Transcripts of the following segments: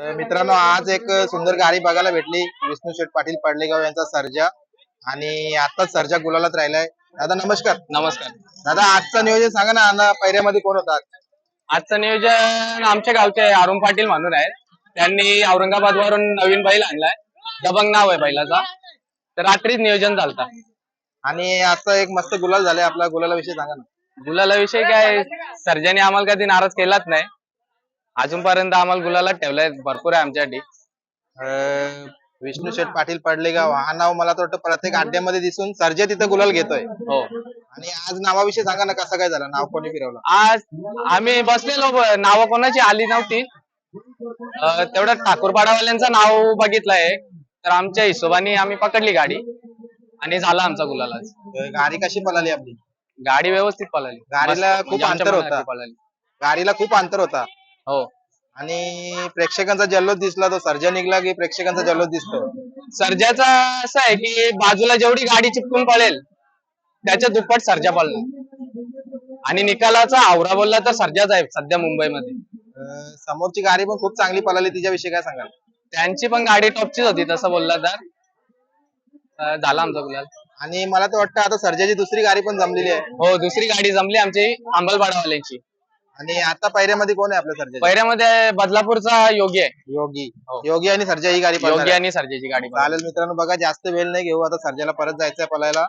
मित्रांनो आज एक सुंदर गाडी बघायला भेटली. विष्णू शेठ पाटील पडलेगाव यांचा सर्जा. आणि आताच सर्जा गुलालात राहिलाय. दादा नमस्कार. नमस्कार. दादा आजचं नियोजन सांगा ना अण्णा पहिऱ्यामध्ये कोण होता? आजचं नियोजन आमच्या गावचे अरुण पाटील म्हणून आहेत. त्यांनी औरंगाबाद वरून नवीन बैल आणलाय. दबंग नाव आहे बैलाचा. तर रात्रीच नियोजन झालता. आणि आजचा एक मस्त गुलाल झालाय आपला. गुलाला विषयी सांगा ना. गुलाला विषय काय सर्जाने आम्हाला कधी नाराज केलाच नाही. अजूनपर्यंत आम्हाला गुलाला ठेवलाय. भरपूर आहे आमच्यासाठी. अं, विष्णू शेठ पाटील पडलेगाव हा नाव मला तर वाटतं प्रत्येक अड्ड्यामध्ये दिसून सर्जा तिथं गुलाल घेतोय. हो. आणि आज नावाविषयी सांगा ना कसं काय झालं? नाव कोणी फिरवलं? आज आम्ही बसलेलो. नाव कोणाची आली नव्हती. अं, तेवढं ठाकूरपाडावाल्यांचं नाव बघितलंय. तर आमच्या हिशोबाने आम्ही पकडली गाडी. आणि झाला आमचा गुलाल आज अं, गाडी कशी पळाली आपली? गाडी व्यवस्थित पळाली. गाडीला मस्त, खूप म्हणजे आमच्या अंतर मनासारखी होता. पळाली. गाडीला खूप अंतर होता. हो. आणि प्रेक्षकांचा जल्लोष दिसला तो सर्जा निघला की प्रेक्षकांचा जल्लोष दिसतो. सर्जाचा असं आहे की बाजूला जेवढी गाडी चिपकून पळेल त्याच्या दुप्पट सर्जा पळणार. आणि निकालाचा आवरा बोलला तर सर्जाच आहे सध्या मुंबईमध्ये. अं, समोरची गाडी पण खूप चांगली पळाली तिच्याविषयी काय सांगाल? त्यांची पण गाडी टॉपचीच होती तसं बोलला तर. अं, झाला आमचा गुलाल. आणि मला तर वाटतं आता सर्जाची दुसरी गाडी पण जमलेली आहे. हो दुसरी गाडी जमली आमची अंबलपाडावाल्यांची आणि आता पायऱ्यामध्ये कोण आहे आपल्या सर्जा पहिऱ्यामध्ये बदलापूरचा योगी आहे योगी हो. योगी आणि सर्जा ही गाडी पळणार योगी आहे. आणि सर्जेची गाडी. चालेल मित्रांनो बघा जास्त वेळ नाही घेऊ आता सर्जाला परत जायचंय पळायला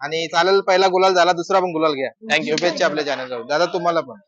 आणि चालेल पहिला गुलाल झाला दुसरा पण गुलाल घ्या you. शुभेच्छा आपल्या चॅनल दादा तुम्हाला पण